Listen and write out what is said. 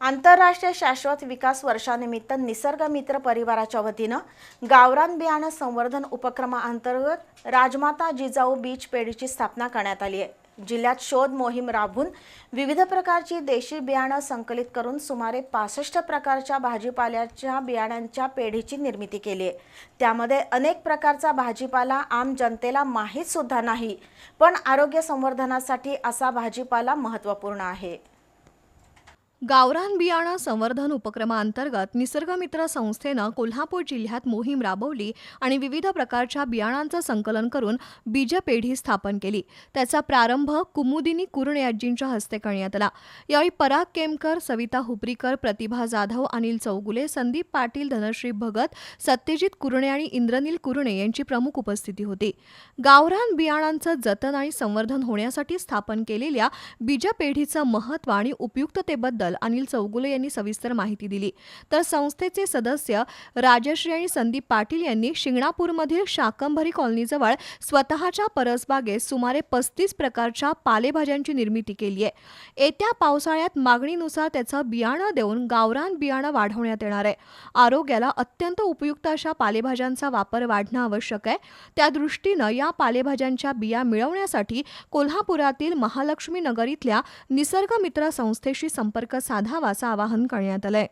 आंतरराष्ट्रीय शाश्वत विकास वर्षानिमित्त निसर्ग मित्र परिवाराच्या वतीनं गावरान बियाणं संवर्धन उपक्रमाअंतर्गत राजमाता जिजाऊ बीच पेढीची स्थापना करण्यात आली आहे. जिल्ह्यात शोध मोहीम राबवून विविध प्रकारची देशी बियाणं संकलित करून सुमारे पासष्ट प्रकारच्या भाजीपाल्याच्या बियाण्यांच्या पेढीची निर्मिती केली आहे. त्यामध्ये अनेक प्रकारचा भाजीपाला आम जनतेला माहीत सुद्धा नाही पण आरोग्य संवर्धनासाठी असा भाजीपाला महत्त्वपूर्ण आहे. गावरान बियाणं संवर्धन उपक्रमाअंतर्गत निसर्गमित्र संस्थेनं कोल्हापूर जिल्ह्यात मोहीम राबवली आणि विविध प्रकारच्या बियाणांचं संकलन करून बीजपेढी स्थापन केली. त्याचा प्रारंभ कुमुदिनी कुरणे आजींच्या हस्ते करण्यात आला. यावेळी पराग केमकर सविता हुपरीकर प्रतिभा जाधव अनिल चौगुले संदीप पाटील धनश्री भगत सत्यजित कुरणे आणि इंद्रनील कुरणे यांची प्रमुख उपस्थिती होती. गावरान बियाणांचं जतन आणि संवर्धन होण्यासाठी स्थापन केलेल्या बीजपेढीचं महत्त्व आणि उपयुक्ततेबद्दल अनिल चौगुले यांनी सविस्तर माहिती दिली. तर संस्थेचे सदस्य राजश्री आणि संदीप पाटील यांनी शिंगणापूरमधील शाकंभरी कॉलनीजवळ स्वतःच्या परसबागेत सुमारे पस्तीस प्रकारच्या पालेभाज्यांची निर्मिती केली आहे. येत्या पावसाळ्यात मागणीनुसार त्याचं बियाणं देऊन गावरान बियाणं वाढवण्यात येणार आहे. आरोग्याला अत्यंत उपयुक्त अशा पालेभाज्यांचा वापर वाढणं आवश्यक आहे. त्या दृष्टीनं या पालेभाज्यांच्या बिया मिळवण्यासाठी कोल्हापुरातील महालक्ष्मी नगर इथल्या निसर्ग मित्र संस्थेशी संपर्क साधावा असं आवाहन करण्यात आलंय.